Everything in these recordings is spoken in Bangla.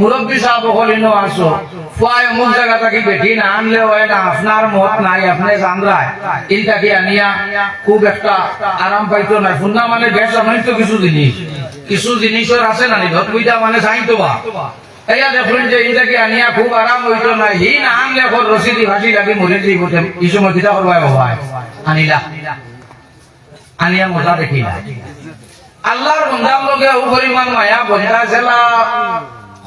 মুরব্বী সাহেব হলিনো আসো। ফুয়ায় অমুক জায়গা থাকি বেটি না আনলে হয় না আপনার মত নাই, আপনি জানরায় ইনটাকে আনিয়া, খুব একটা আরাম পাইতো না শুননা মানে বেশ জানাই তো কিছু জিনিস কিছু জিনিসের আছে না ধর বুঝা মানে চাই তো বা এয়া দেখুন যে ইনটাকে আনিয়া খুব আরাম হইতো না হি না আনলে ঘর রসিদি ফাঁসি লাগি মরি দিব এই সময় কিতা করবাই বাবা আনিলা। আনিয়া মজা দেখিলা আল্লাহর বন্ধার লগে ও পরিমাণ মায়া বন্ধা জেলা।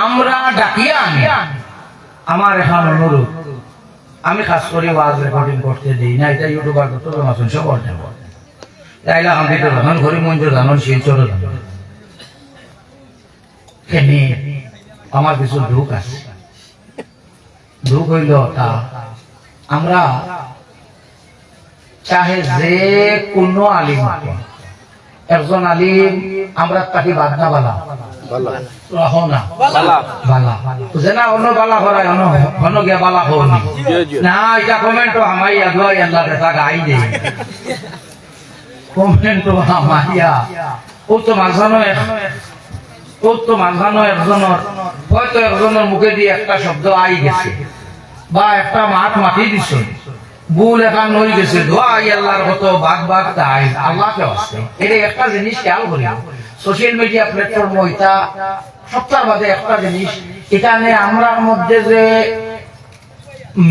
আমরা ডাকিয়া আমার এখন অনুরোধ, আমি খাস করে ওয়াজ রেকর্ডিং করতে দিই না, এটা ইউটিউবার জন আছেন সব করতে তাইলে আমি তো জানান ঘরে মঞ্জ জানান। শিলচর কেনে আমার কিছু দুঃখ আছে। দুঃখ হইল তা, আমরা চাহে যে কোনো আলিম একজন আলিম, আমরা তাকে বাদ না বালা রাখো না। বালা। বুঝে না অন্য বালা করায় অন্য অন্য গিয়া বালা হওনি না। এটা কমেন্ট আমাই আগুয়াই আল্লাহ দেখা গাই দে। কমেন্ট আমাইয়া ও তো মাঝানো ও তো মাঝানো একজনের হয়তো একজনের মুখে দিয়ে একটা শব্দ আই গেছে। বা একটা মাঠ মাটি দিছে। ভুল এখান হয়ে গেছে। দোয়া আই আল্লাহর কত বাদ বাদ তাই আল্লাহকে আসছে এটা একটা জিনিস খেয়াল করি। সোশ্যাল মিডিয়া প্ল্যাটফর্ম এটা সপ্তাহ বাদে একটা জিনিস, এখানে আমরার মধ্যে যে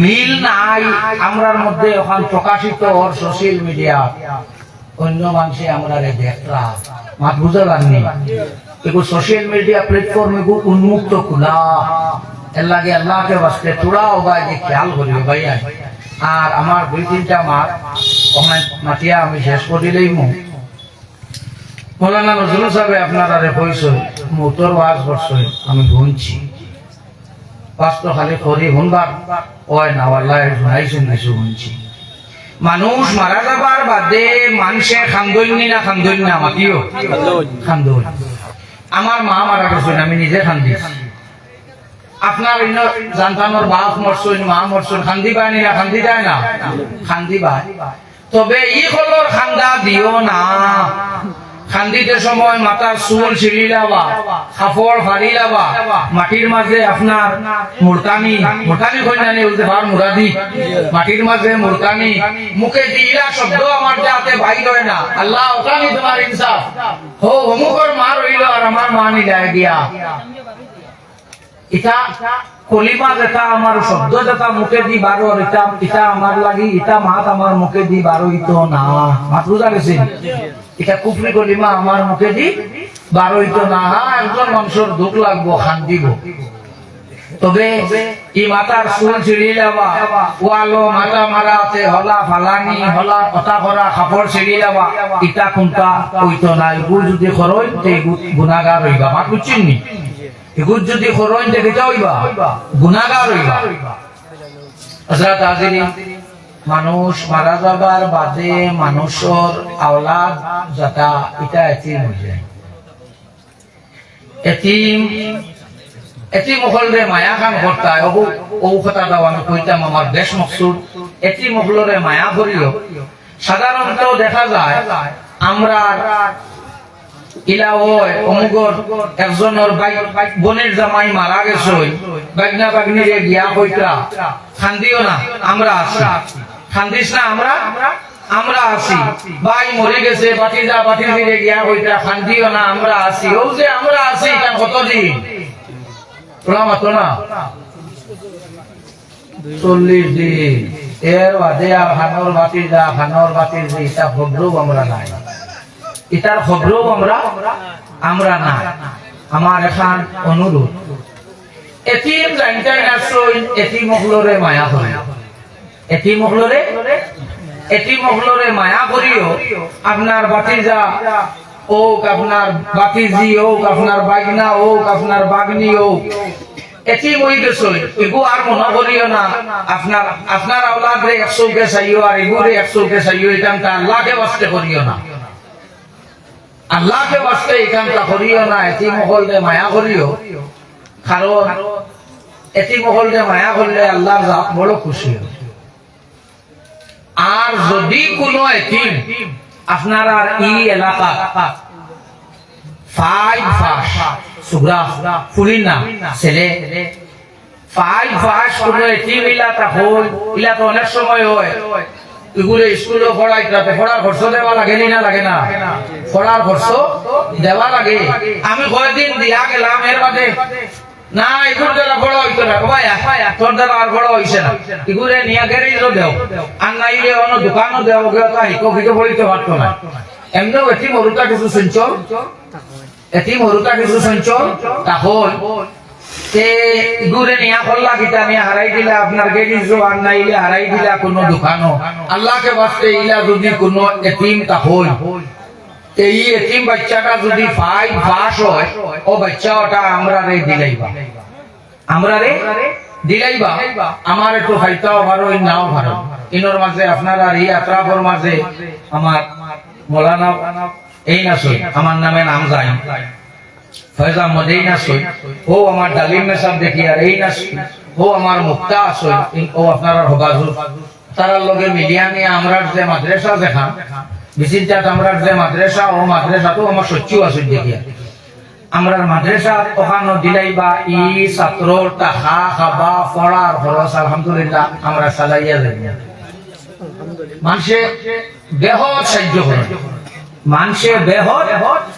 মিল নাই, আমরার মধ্যে এখন প্রকাশিত ওর সোশ্যাল মিডিয়া অন্য মানুষে আমরা দেখরা মাত বুঝে পারনি এগুলো সোশ্যাল মিডিয়া প্ল্যাটফর্ম এগুলো উন্মুক্ত খোলা। এর লাগে আল্লাহকে বাঁচতে তোরা ওবাই যে খেয়াল করি ভাইয়া। আর আমার দুই তিনটা মাঠ ওখানে মাটিয়া আমি শেষ করে দিলেই মু। মৌলানা নজরুল সাহেব, আপনারা কইস মোটর ওয়াজ করছে আমি গুনছি। পাঁচটা খালি করি শুনবার ওয় না, আল্লাহ শুনাইছেন কিছু শুনছি মানুষ মারা যাবার বাদে মানুষে খান্দইনি না খান্দইনি না মাতিও খান্দই আমার মা মারা গেছেন, আমি নিজে খান্দিছি। আপনার অন্য জানতানোর বাপ মরছেন, মা মরছেন খান্দি পায় না খান্দি যায় না? খান্দি পায় তবে ই হলোর খান্দা দিও না। খান্দিতে সময় মাথার চুল ছিঁড়ি লাবা কাপড় ফাড়ি লাবা মাটির মাঝে আপনার মুরকানি মুরকানি কইনানি বলতে পার মুরাদি মাটির মাঝে মুরকানি মুখে দিলা শব্দ আমার যাতে ভাই হয় না। আল্লাহ ওখানে তোমার ইনসাফ হো অমুকর মা রইল আর আমার মা নিলাই দিয়া। এটা কলিমা যেটা আমার শব্দ যেটা মুখে দি বারো এটা এটা আমার লাগি এটা মাত আমার মুখে দি বারো ইতো না। মাত বুঝা গেছে এটা কুফরি কলিমা আমার মুখে দি বারোইতো না। হ্যাঁ, একজন মানুষের দুঃখ লাগবো শান্তিব তবে ই মাতার চুল ছিঁড়ি যাবা ওয়ালো মাথা মারাতে হলা ফালানি হলা কথা করা কাপড় ছিঁড়ি যাবা ইটা কোনটা? কইতো না এগুলো যদি খরচ গুণাগার হইবা। মাত বুঝছেন নি এগুলো যদি খরচ দেখিতে হইবা? গুণাগার হইবা। হযরত হাজিরিন মানুষ মারা যাবার বাদে মানুষের আওলাদ যাতা এটা এতিম হয়ে যায়। এতিম এটি মহলরে মায়া কাম করতা ও ও কথাটা আমি কইতাম আমার দেশ মকসুদ। এটি মহলরে মায়া করিও। সাধারণত দেখা যায়, আমরা ইলা ওই অমুগর একজনের বোনের জামাই মারা গেছে বাগনা বাগনিরে গিয়া কইতা। খান্দিও না, আমরা আছি। খান্দিস না, আমরা আমরা আছি। ভাই মরে গেছে বাতিজা বাতিজিরে গিয়া খান্দিও না, আমরা আছি। ও যে আমরা আছি, এটা কতদিন? না। চল্লিশ দিন। এর বাদে আর এটা আমরা নাই। এটার খবরও আমরা আমরা নাই। আমার এখন অনুরোধ। এটিম জানতে মহলরে মায়া হয়। এটি মহলরে এটি মহলরে মায়া করিও। আপনার বাতিজা আপনার বাতিজি আপনার বাগনা আপনার বাগনি এটি মই আর মনে করিও না। আপনার আপনার আওলাদ রে একশো কে চাইও আর এগু রে একশো কে চাইও এখানটা আল্লাহকে বাস্তে করিও না। আল্লাহকে বাস্তে এখানটা করিও না। এটি মহল রে মায়া করিও। কারণ এটি মহল মায়া করলে আল্লাহ বড় খুশি হয়। আর যদি কোনো এতিম আপনার আর ই এলাকা, ফাইভ ফাঁস সুগ্রা ফুলির নাম ছেলে, ফাইভ ফাঁস কোনো এতিম ইলা তা হল ইলা তো অনেক সময় হয়। লাগে নি লাগে না? লাগে। আমি কয়েকদিন দিয়া গেলাম এর বাদে। না এগুলো দ্বারা বড় হইতো না ভাই তোর দ্বারা আর বড় হইছে না। এগুলো নিয়ে দেও। আর নাইলে অন্য দোকানও দেও বলিতে না। এটি মরুতা কিছু এটি মরুতা কিছু শুনছল তখন তে দূরে নিয়া করলা কিতা নিয়া হারাই দিলা, আপনার আর হারাই দিলা কোন দোকানও। আল্লাহকে বাস্তে ইলা যদি কোন এতিম তা হই এই এতিম বাচ্চাটা যদি হয়, ও বাচ্চাটা আমরা রে দিলাইবা। আমরা রে দিলাইবা? আমার একটু ভালো নাও ভালো। ইনোর মাঝে এই আত্রাফর মাঝে আমার এই না সই, আমার নামে নাম যায়। ফয়জ আহমদ এই না সই, ও আমার ডালিম মেসাব দেখি আর এই না সই, ও আমার মুক্তা আসই ও আপনারা তারার লগে মিলিয়া নিয়ে আমরা যে মাদ্রাসা দেখা বিচিন্তাত আমরা যে মাদ্রাসা, ও তো আমার আছে দেখিয়া। মাদ্রাসা দিলাই বা ই ছাত্র টাকা খাবা পড়ার খরচ আলহামদুলিল্লাহ, আমরা চালাইয়া মানুষে দেহ সাহায্য করে মানুষে দেহ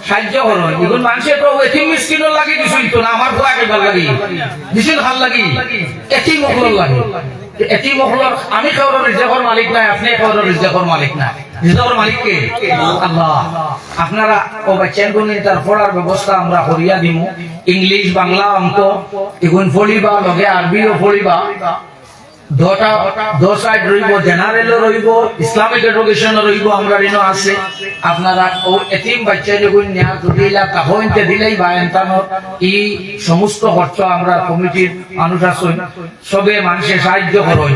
সাহায্য করো এখন মানুষে তো দিছিল তো না আমার কেবার লাগি। দিছিল ভালো লাগি। এতিম মখলর লাগি। মখলর আমি কারোর রিজেকর মালিক নাই, আপনি কারোর রিজেকর মালিক নাই। রিজেকর মালিক কে আল্লাহ, আপনারা ও বাচ্চান তার পড়ার ব্যবস্থা আমরা করিয়া ইংলিশ, বাংলা অঙ্ক এগুন পড়িবা, লগে আরবিও এতিম বাচ্চা দিলেই বা ই সমস্ত কমিটির মানুষ আছেন সবে মানুষের সাহায্য করই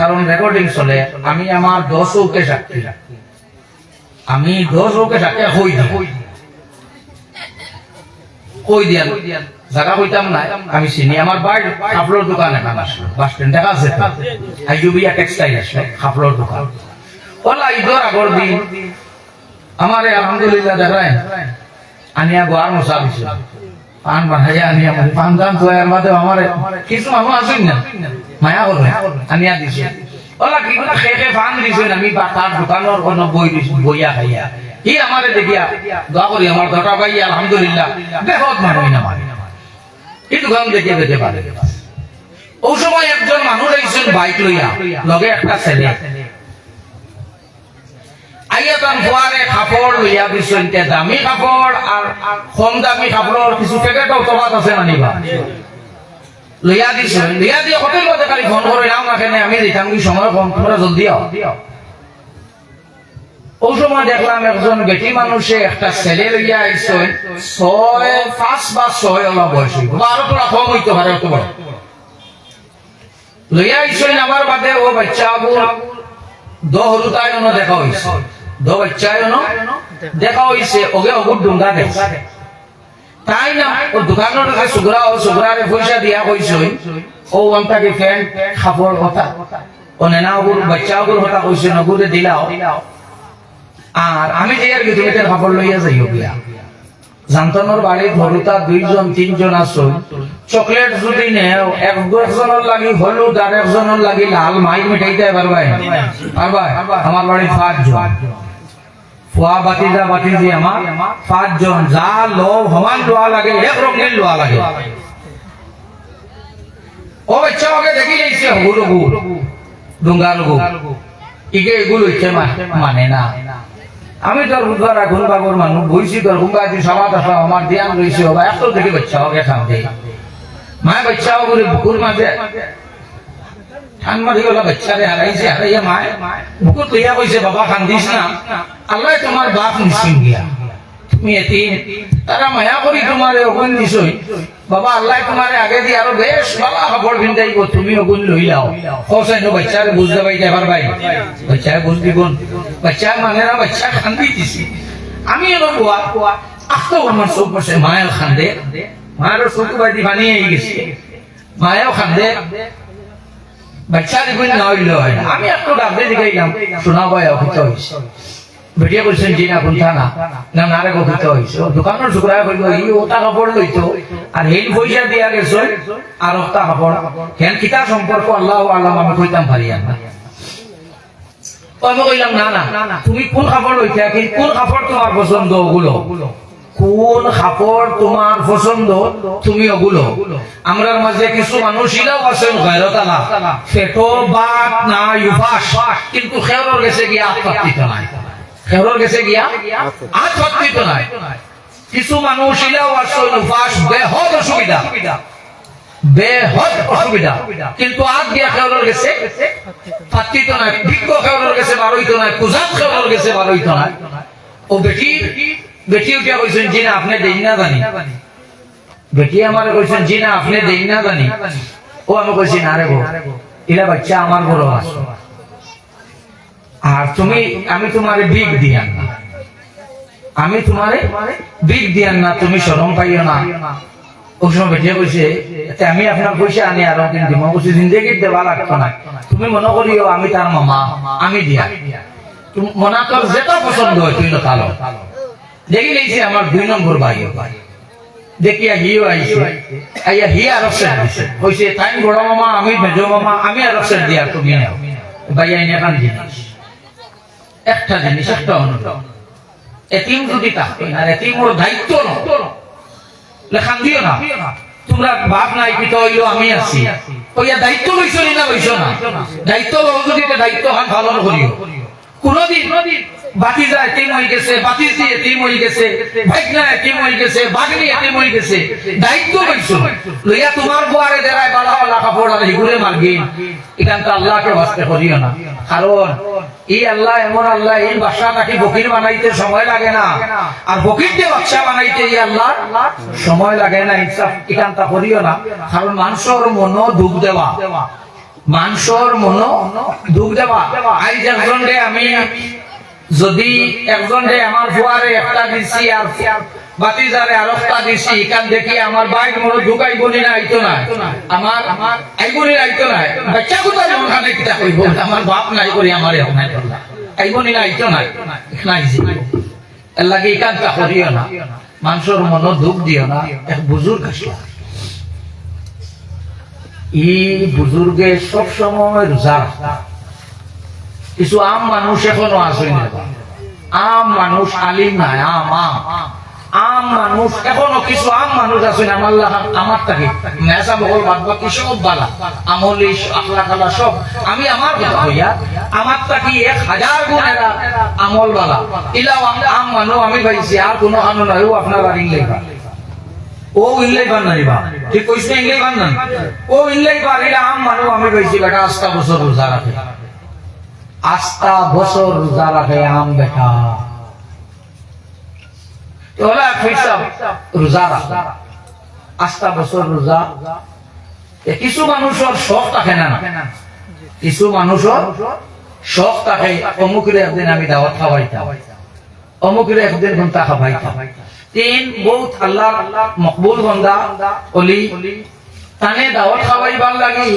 কারণ রেকর্ডিং চলে, আমি আমার দশ ওকে সাক্ষী আমি দশ ওকে সাক্ষী হই কই দিয়ান জায়গা কইতাম না আমি চিনি। আমার বাইর দোকান এখন আসলো বাস স্ট্যান্ড দেখা আছে আইজুবিয়া টেক্সটাইল আসলো কাপড়ের দোকান। ওলা ঈদর আগর দিন আমারে আলহামদুলিল্লাহ দেখায় আনিয়া গোয়ার মশা পান বানাইয়া আনিয়া মানে পান দান তো এর মাঝে আমার বইয়া খাইয়া। কি আমারে দেখিয়া দোয়া করি আমার দটা ভাই, আলহামদুলিল্লাহ বেহত মানুষ না মানে এই দেখিয়ে যেতে পারে ও সময় একজন মানুষ আইছেন বাইক লইয়া লগে একটা ছেলে। আর কিছু আছে খালি ফোন আমি দেখলাম একজন বেটি মানুষে একটা ছেলে লইয়া আইছেন ছয়, পাঁচ বা ছয় ওলা বয়স বারো তোরা কম হইতে পারে লইয়া আইছেন আমার বাদে ও বাচ্চা দো হরুতায়ন দেখা হইছে দো বাচ্চায়ন দেখা হইছে ওগে অগুর ডুঙ্গা দেখছে তাই না, ও দোকানের কাছে সুগরা ও সুগরারে পয়সা দিয়া কইছই ও আমটাকে ফ্যান খাপড় কথা। ও নেনা ওগুর বাচ্চা ওগুর কথা কইছে নগুরে দিলাও। আর আমি যে আর তুমি তার খাপড় লইয়া যাইও গিয়া জান্তনর বাড়ি ধরুতা দুইজন, তিনজন আসুন চকলেট যদি নেও একজনের লাগি হলুদ আর একজনের লাগি লাল মাইক মিঠাইতে পারবাই পারবাই আমার বাড়ি পাঁচজন ফুয়া বাতিজা বাতিজি আমার, পাঁচজন যা লো সমান লোয়া লাগে, এক রকমের লোয়া লাগে। ও বাচ্চা ওকে দেখি যাইছে হগুলো গু ডুঙ্গাল গু ইকে এগুলো ইচ্ছে মানে না। আমি তোর বুধবার এখন বাবুর মানুষ বইছি তোর গুম্বা আজি সভা দশা আমার বাবা এত দেখি বাচ্চা হবে খাম দে মায় বাচ্চা হবে বুকুর মাঝে। ঠান মারি গলা বাচ্চারে হারাইছে হারাইয়া মায়। বুকুর তৈয়া কইছে বাবা কান্দিস না। আল্লাহ তোমার বাপ গিয়া তুমি এটি তারা মায়া করি বাবা, আল্লাহ তোমারে আগে দিয়ে আরও বেশ ভালো খবর ভিন্দাইব তুমি অগুন লই লাও। হোসেন বাচ্চারে বুঝতে পাইতে পারবাই বাচ্চারে বুঝবি কোন বাচ্চা মানে না, বাচ্চা খান্দি দিছি। আমি এলো বুয়া আস্ত আমার চোখ বসে মায়ের খান্দে মায়ের চোখ বাদি পানি গেছে। মায়েও খান্দে বাচ্চা দেখুন না হইল হয় না। আমি একটু ডাবলে দিকাইলাম শোনা ভাই অভিত হয়েছে ভিডিও করছেন জি কোনটা না। না নারে গঠিত হয়েছে দোকানের শুক্রা কইল ই ওটা কাপড় লইতো আর এই পয়সা দিয়া গেছ আর ওটা কাপড় কেন কিতা সম্পর্ক আল্লাহ আল্লাহ আমি কইতাম পারি না। আমি কইলাম না না তুমি কোন কাপড় লইতা কোন কাপড় তোমার পছন্দ ওগুলো কোন কাপড় তোমার পছন্দ? তুমি ওগুলো। আমরার মাঝে কিছু মানুষ ইলাও আছেন, গায়রতালা। না ইউফাস। কিন্তু খেওরের গেছে গিয়া আত্মাত্মিত নাই। খেওরের গেছে গিয়া আত্মাত্মিত নাই। কিছু মানুষ ইলাও আছে ইউফাস। বেহদ অসুবিধা। বেহদ অসুবিধা। কিন্তু আজ গিয়া খেওরের গেছে পাত্তিত নাই। ভিক্ষ খেওরের গেছে নাই। গেছে নাই। ও বেটি উঠিয়া কইছেন জি না আপনি দেই না জানি। বেটি আমার কইছেন জি না আপনি দেই না জানি। ও আমি কইছি, না রে গো ইলা বাচ্চা আমার বড় আছে আর তুমি, আমি তোমারে বিগ দিয়ান না। আমি তোমারে বিগ দিয়ান না, তুমি শরম পাইও না। ওই সময় বেটিয়া কইছে "এতে আমি আপনার পয়সা আনি, আর দিন দিব কইছি জিন্দগি দেওয়া লাগতো না। তুমি মনে করিও, আমি তার মামা, আমি দিয়া। তুমি মনে কর যেটা পছন্দ হয়, তুই নতালো দেখি আমার দুই নম্বর ভাই। দেখিয়া হিও মামা, আমি মামা, আমি দিয়া, তুমি ভাইয়া এনে কান জিনিস একটা জিনিস, একটা যদি আর দায়িত্ব ন। লেখান দিও না। তোমরা বাপ নাই, পিতা হইল, আমি আছি। কইয়া, দায়িত্ব লইছ নি লইছ না। দায়িত্ব যদি দায়িত্ব হান পালন করিও। কোনদিন হয়ে গেছে হয়ে গেছে হয়ে গেছে হয়ে গেছে। দায়িত্ব লইয়া তোমার বুয়ারে বালা কাপড় আর মারগি এখানটা আল্লাহকে বাঁচতে করিও না। কারণ, এই আল্লাহ এমন আল্লাহ, এই বাচ্চাটাকে ফকির বানাইতে সময় লাগে না। আর ফকিরকে বাচ্চা বানাইতে এই আল্লাহ সময় লাগে না, ইনসাফ এখানটা করিও না। কারণ মানুষের মন দুঃখ দেওয়া। মানুষের মন দুঃখ দেওয়া আইজ একজন আমি যদি একজন আমার ফুয়ারে একটা দিছি আর বাতিজারে আর একটা দিছি এখান দেখি আমার বাইক মনে ঢুকাই বলি না আইতো না আমার আমার আইবনি আইতো না বাচ্চা কোথায় মন খানে কিতা কইব আমার বাপ নাই করি আমার নাই করলা আইবনি না আইতো না নাই। জি এর লাগে এখান কা করিও না মানুষের মন দুঃখ দিও না এক বুজুর্গ আসলা এই বুজুর্গে সব সময় রোজা কিছু আম মানুষ এখনও আসে না আম মানুষ আলিম নাই, আম আম। আম মানুষ এখনও কিছু আম মানুষ আছে না লাগা আমার তাকে মেসা বগল বাদ বাকি সব বালা। আমলি আখলা খালা সব। আমি আমার কথা হইয়া আমার তাকি এক হাজার গুণ এরা আমল বালা? ইলাও আম মানুষ, আমি পাইছি আর কোনো কানুন নাই আপনার আর ইংলাই ও ইংলাই বান নাইবা ঠিক কইছে ও আম মানুষ আমি পাইছি বেটা আস্তা বছর রোজা রাখে। আস্থা বছর রোজা রাখে, আম বেটা। ওলা ফিরসাব রোজা রাখে। আস্থা বছর রোজা কিছু মানুষের শখ থাকে না কিছু মানুষের শখ থাকে, অমুকের একদিন আমি দাওয়াত খাওয়াইতাম। অমুকের একদিন ঘণ্টা খাওয়াইতাম। তিন বহুত আল্লাহ, মকবুল বন্দা, অলি। তানে দাওয়াত খাওয়াইবার লাগি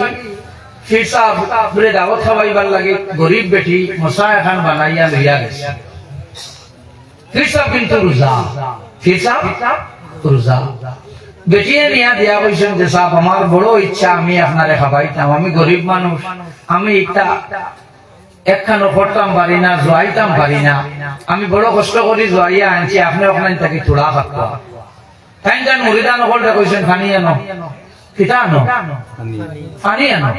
ফির সাহেব বলে দাওয়াত খাওয়াইবার লাগি, গরিব বেটি মশা এখন বানাইয়া লইয়া গেছে। ফির সাহেব কিন্তু রোজা। ফির সাহেব রোজা। বেটিয়ে নিয়া দিয়া কইছেন যে সাহেব, আমার বড় ইচ্ছা, আমি আপনারে খাবাইতাম, আমি গরিব মানুষ, আমি একটা একখানো করতাম পারি না জোয়াইতাম পারি না। আমি বড় কষ্ট করি জোয়াইয়া আনছি আপনি ওখানে থাকি তোলা তাই জান নকলটা কইছেন ফানি আনো। কিতা আনো? ফানি আনো।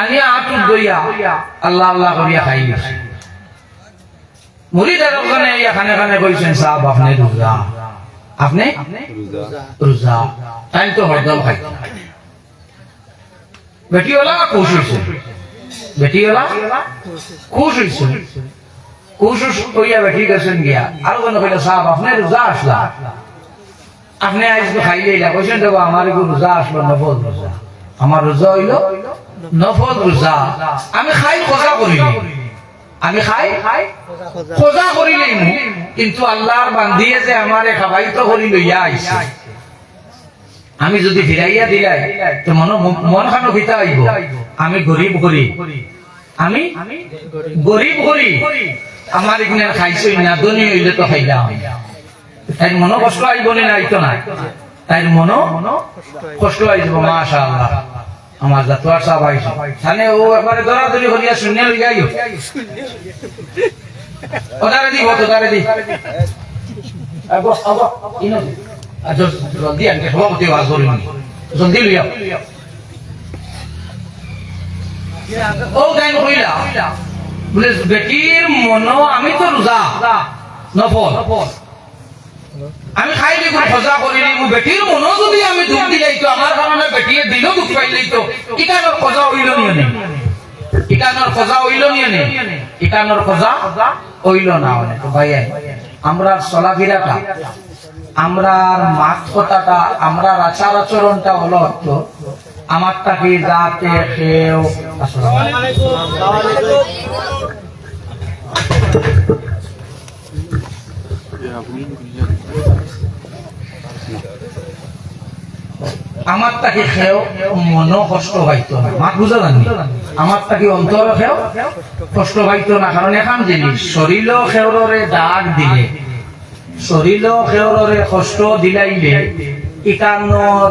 আনিয়া দইয়া আল্লাহ আল্লাহ করিয়া খাই গেছে। মুরিদার ওখানে ইয়া খানে খানে কইছেন সাহেব আপনি? রোজা আপনি রোজা তাই তো হরদম বেটিওয়ালা খুশ আমার রোজা হইল নফল রোজা আমি খাই খোঁজা করিলি আমি খাই খোঁজা করিলি কিন্তু আল্লাহর বান্ধিয়ে যে আমারে খাবাই তো করি লইয়া আমি যদি ফিরাইয়া দিলাই তো মন মন খানো ভিতা আইব আমি গরিব গরিব আমি গরিব গরিব আমার এখানে খাইছই না ধনী হইলে তো খাইলাম। তাই মন কষ্ট আইব নি আইতো না তাই মন কষ্ট আইব মাশা আল্লাহ আমার জাতুয়ার সাহেব আইছে তাহলে ও একবারে দরাদরি করিয়া শূন্য লইয়া আইও ওদারে দিব তোদারে দি। আবো আবো ইনো আচ্ছা জলদি আনকে সভাপতি আওয়াজ জলদি লইয়া ও গাইন আমি তো রোজা নফল। আমি খাই করিলি মো বেটির মন যদি আমি দুঃখ আমার কারণে বেটিয়ে দুঃখ খোঁজা হইল নিয়ে আমরা মাত কথাটা, আমরার আচার আচরণটা হলো তো আমারটাকে যাতে কেউ আসসালামু আমার তাকে খেও মন কষ্ট পাইতো না। মাত বুঝা জানি? আমার তাকে অন্তর খেও কষ্ট পাইতো না। কারণ এখন জিনিস শরীর খেওরে দাগ দিলে। শরীর খেওরে কষ্ট দিলাইলে। ইকানোর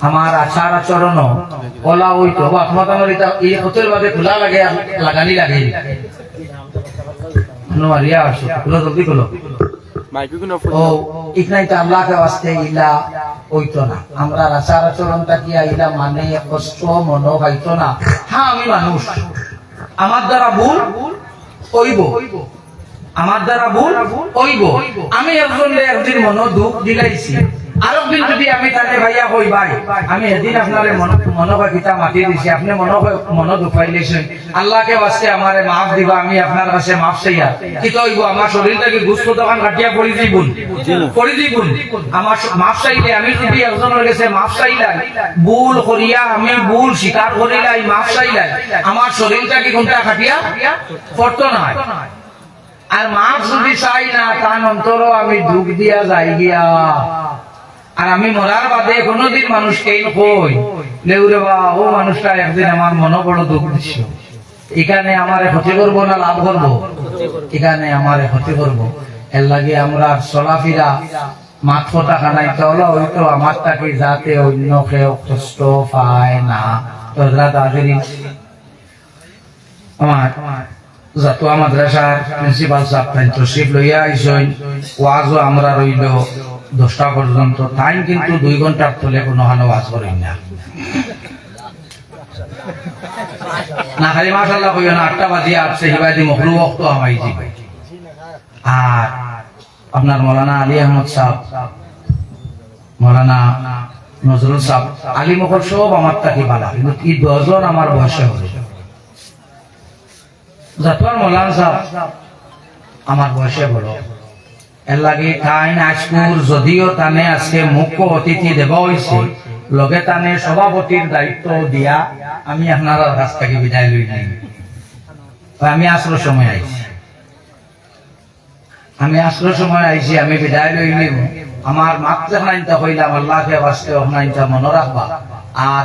আমার আচার আচরণ ওলা হইতো বা আপনার আমার এটা এই হতের বাদে খোলা লাগে লাগানি লাগে নোয়ারিয়া আসো খুলো জলদি খুলো ও ইকনাই তো আল্লাহকে ওয়াস্তে ইলা হইতো না আমরা আচার আচরণটা কি ইলা মানে কষ্ট মনো হইতো না হ্যাঁ আমি মানুষ আমার দ্বারা ভুল হইব আমার দ্বারা ভুল হইব আমি একজন একদিন মনো দুঃখ দিলাইছি দিন যদি আমি তাকে ভাইয়া কই ভাই আমি এদিন মাতি দিছি, আপনি আল্লাহকে আমারে মাফ আমি আপনার কাছে মাফ চাইয়া কি আমার গুস্ত দোকান কাটিয়া পড়ি পড়ি আমার মাফ চাইলে, আমি যদি একজনের কাছে মাফ চাইলাই ভুল করিয়া আমি ভুল স্বীকার করিলাই, মাফ চাইলাই আমার কোনটা কাটিয়া? পড়তো না আর মাফ যদি চাই না তার অন্তর আমি দুঃখ দিয়া যাই গিয়া আর আমি মরার বাদে কোনোদিন মানুষকে কই লেউরে বা, ও মানুষটা একদিন আমার মনে বড় দুঃখ দিছিল। এখানে আমার ক্ষতি করব না লাভ করব? এখানে আমার ক্ষতি করব। এর লাগে আমরা চলাফিরা আমার যাতে অন্য কেউ কষ্ট পায় না। তো তাদের আমার প্রিন্সিপাল সাহেব লইয়া ওয়াজও আমরা রইল। দশটা পর্যন্ত টাইম কিন্তু দুই ঘণ্টার তলে কোনো হানো ওয়াজ করেন না। না, খালি মাশাল্লাহ কইও না, আটটা বাজিয়ে আসছে হিবাদি মখলু ওক্ত আমাই দিবে। আর আপনার মৌলানা আলী আহমদ সাহেব, মৌলানা নজরুল সাহ আলী সব আমার তাকে বালা, কিন্তু দশজন আমার বয়সে হবে? মৌলান সাহ আমার বয়সে লাগে তাই যদিও তানে আজকে মুখ্য অতিথি হয়েছে লগে তানে সভাপতির দায়িত্ব দিয়া আমি আপনার কাছ থেকে বিদায় লই নাই আমি আসলো সময় আইছি আমি আসলো সময় আইছি আমি বিদায় লই নিব আমার নাইনটা হইলাম আল্লাহকে বাঁচতে নাইনটা মনে রাখবা আর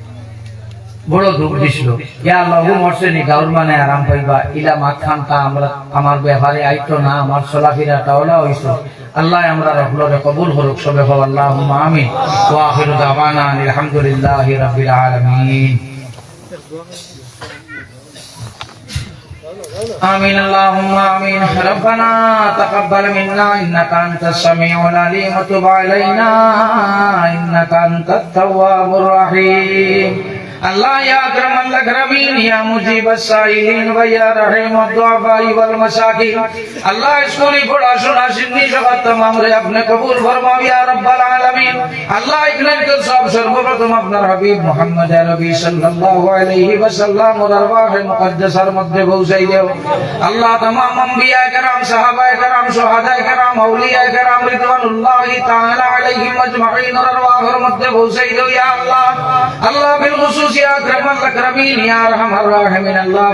বড় দুঃখ দিছিল ইয়া আল্লাহ হু মরছে নি গাউর মানে আরাম পাইবা ইলা মাত খান কা আমরা আমার ব্যাপারে আইতো না আমার চলাফেরাটা হলো হইতো আল্লাহ আমরা রহলরে কবুল করুক সবে হো আল্লাহুম্মা আমিন ওয়া আখিরু দাওয়ানা আলহামদুলিল্লাহি রাব্বিল আলামিন آمين اللهم آمين ربنا تقبل منا إنك أنت السميع العليم وتب علينا إنك أنت التواب الرحيم আল্লাহ ইয়া আকরাম আল্লাহ আকরামিন, ইয়া মুজিব আস-সাইলিন ওয়া ইয়া রহিম আদ-দুআফা ওয়াল মাসাকিন। আল্লাহ ইসকুলি আল্লাহ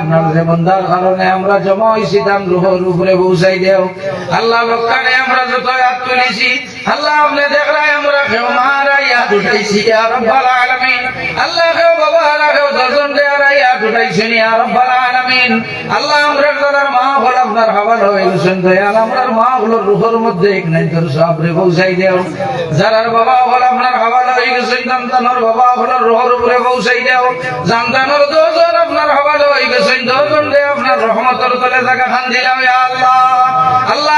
আমরা জমা হইছি দাম রুহের উপরে পৌঁছাই দেও। আল্লাহ লোকানে আমরা যত হাত তুলেছি আল্লাহ আপনি দেখলাই, আমরা কেউ মারা ইয়াদ উঠাইছি ইয়া রব্বাল আলামিন। আল্লাহ কেউ বাবা কেউ দর্শন দেয়ারা ইয়াদ উঠাইছেন ইয়া রব্বাল আলামিন। আল্লাহ আমরা দাদার মা হল আপনার হাওয়াল হয়ে গেছেন দয়াল আমরার মা হলো রুহের মধ্যে এক নাই, তোর সাবরে পৌঁছাই দেও। যারার বাবা হল আপনার হাওয়াল হয়ে গেছেন সন্তানের বাবা হল রুহের উপরে পৌঁছাই দেও। সন্তানের দোজন আপনার হাওয়াল হয়ে গেছেন দোজন দে আপনার রহমতের তলে জায়গা খান দিলাম আল্লাহ। আল্লাহ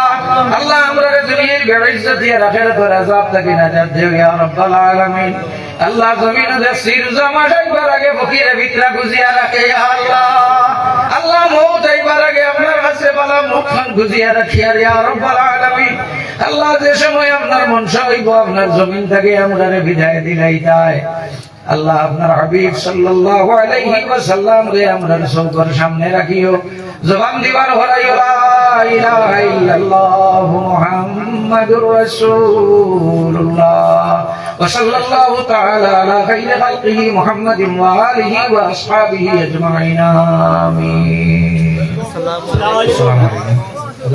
আল্লাহ আমরা দুনিয়ার বেইজ্জত দিয়ে রাখের তোর আযাব থেকে নাজাত দাও ইয়া রাব্বাল আলামিন। আল্লাহ জমিন দে সির জামা ডাইবার আগে ফকিরে ভিতরা গুজিয়া রাখে, ইয়া আল্লাহ। আল্লাহ মৌত আইবার আগে আপনার কাছে বালা মুখখান গুজিয়া রাখি, আর ইয়া রাব্বাল আলামিন। আল্লাহ যে সময় আপনার মন হইব, আপনার জমিন থেকে আমরা বিদায় দিলাই যায় আল্লাহ আপনার হাবিব সাল্লাল্লাহু আলাইহি ওয়াসাল্লাম রে আমরা সৌকর সামনে রাখিও জবান দিবার হরাইও লা ইলাহা ইল্লাল্লাহ মুহাম্মাদুর রাসূলুল্লাহ ওয়া সাল্লাল্লাহু তাআলা আলা খাইরি খালকিহি মুহাম্মাদিন ওয়া আলিহি ওয়া আসহাবিহি আজমাইন আমিন আসসালামু আলাইকুম